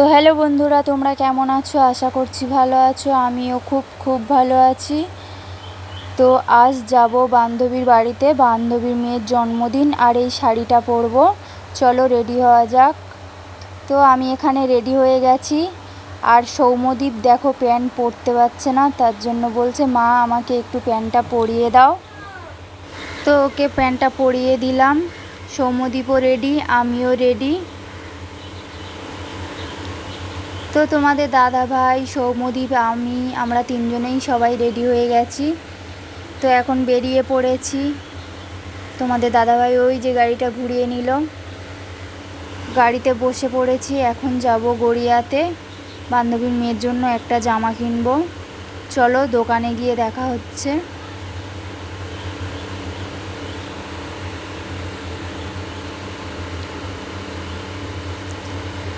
তো হ্যালো বন্ধুরা, তোমরা কেমন আছো? আশা করছি ভালো আছো। আমিও খুব খুব ভালো আছি। তো আজ যাব বান্ধবীর বাড়িতে। বান্ধবীর মেয়ের জন্মদিন আর এই শাড়িটা পরব। চলো রেডি হওয়া যাক। তো আমি এখানে রেডি হয়ে গেছি। আর সৌমদীপ দেখো প্যান্ট পরতে পারছে না, তার জন্য বলছে, মা, আমাকে একটু প্যান্টটা পরিয়ে দাও। তো ওকে প্যান্টটা পরিয়ে দিলাম। সৌমদীপও রেডি, আমিও রেডি। তো তোমাদের দাদা ভাই সৌমদীপ আমি, আমরা তিনজনেই সবাই রেডি হয়ে গেছি। তো এখন বেরিয়ে পড়েছি। তোমাদের দাদাভাই ওই যে গাড়িটা ঘুরিয়ে নিল। গাড়িতে বসে পড়েছি। এখন যাব গড়িয়াতে। বান্ধবীর মেয়ের জন্য একটা জামা কিনবো। চলো দোকানে গিয়ে দেখা হচ্ছে।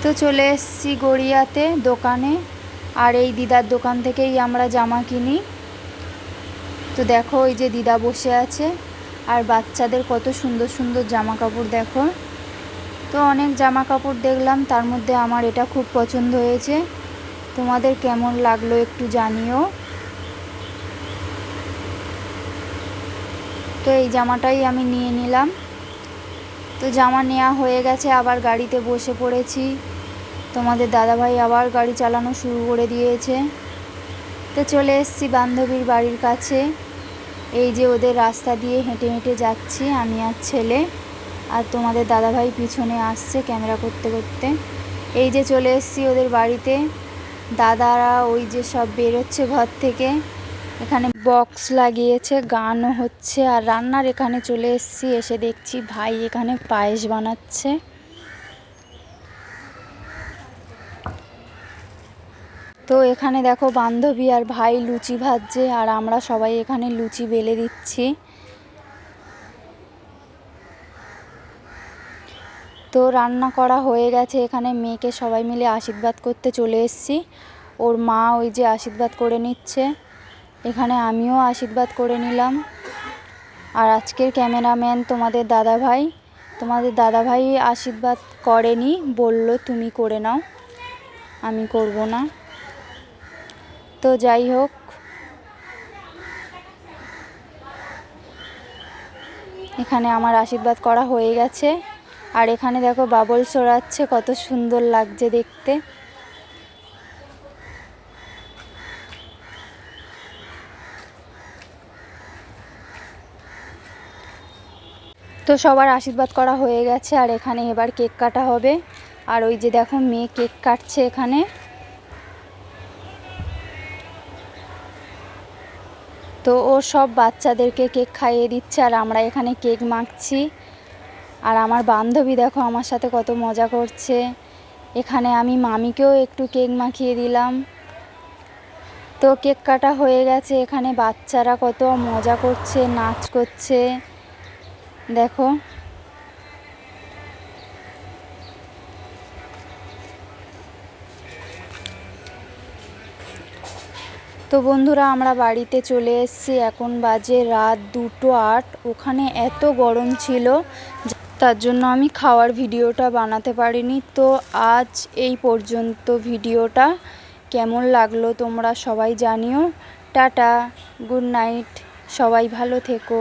তো চলে এসেছি গড়িয়াতে দোকানে। আর এই দিদার দোকান থেকেই আমরা জামা কিনি। তো দেখো ওই যে দিদা বসে আছে। আর বাচ্চাদের কত সুন্দর সুন্দর জামা কাপড় দেখো। তো অনেক জামা কাপড় দেখলাম, তার মধ্যে আমার এটা খুব পছন্দ হয়েছে। তোমাদের কেমন লাগল একটু জানিও। তো এই জামাটাই আমি নিয়ে নিলাম। তো জামা নেওয়া হয়ে গেছে, আবার গাড়িতে বসে পড়েছি। তোমাদের দাদাভাই আবার গাড়ি চালানো শুরু করে দিয়েছে। তো চলে এসেছি বান্ধবীর বাড়ির কাছে। এই যে ওদের রাস্তা দিয়ে হেঁটে হেঁটে যাচ্ছি, আমি আর ছেলে। আর তোমাদের দাদাভাই পিছনে আসছে ক্যামেরা করতে করতে। এই যে চলে এসেছি ওদের বাড়িতে। দাদারা ওই যে সব বেরোচ্ছে ঘর থেকে। এখানে বক্স লাগিয়েছে, গানও হচ্ছে আর রান্নার এখানে চলে এসেছি, এসে দেখছি ভাই এখানে পায়েস বানাচ্ছে। তো এখানে দেখো বান্ধবী আর ভাই লুচি ভাজছে আর আমরা সবাই এখানে লুচি বেলে দিচ্ছি। তো রান্না করা হয়ে গেছে, এখানে মেয়েকে সবাই মিলে আশীর্বাদ করতে চলে এসেছি। ওর মা ওই যে আশীর্বাদ করে নিচ্ছে। এখানে আমিও আশীর্বাদ করে নিলাম। আর আজকের ক্যামেরাম্যান তোমাদের দাদা ভাই তোমাদের দাদা ভাই আশীর্বাদ করেনি, বলল, তুমি করে নাও, আমি করব না। তো যাই হোক। এখানে আমার আশীর্বাদ করা হয়ে গেছে। আর এখানে দেখো বাবল সরাচ্ছে, কত সুন্দর লাগছে দেখতে। তো সবার আশীর্বাদ করা হয়ে গেছে, আর এখানে এবার কেক কাটা হবে। আর ওই যে দেখো, মেয়ে কেক কাটছে এখানে। তো ও সব বাচ্চাদেরকে কেক খাইয়ে দিচ্ছে, আর আমরা এখানে কেক মাখছি। আর আমার বান্ধবী দেখো, আমার সাথে কত মজা করছে। এখানে আমি মামিকেও একটু কেক মাখিয়ে দিলাম। তো কেক কাটা হয়ে গেছে, এখানে বাচ্চারা কত মজা করছে, নাচ করছে। দেখো। তো বন্ধুরা, আমরা বাড়িতে চলে এসেছি। এখন বাজে রাত দুটো আট। ওখানে এত গরম ছিল তার জন্য আমি খাওয়ার ভিডিওটা বানাতে পারিনি। তো আজ এই পর্যন্ত ভিডিওটা। কেমন লাগল তোমরা সবাই জানিও। টাটা, গুড নাইট, সবাই ভালো থেকো।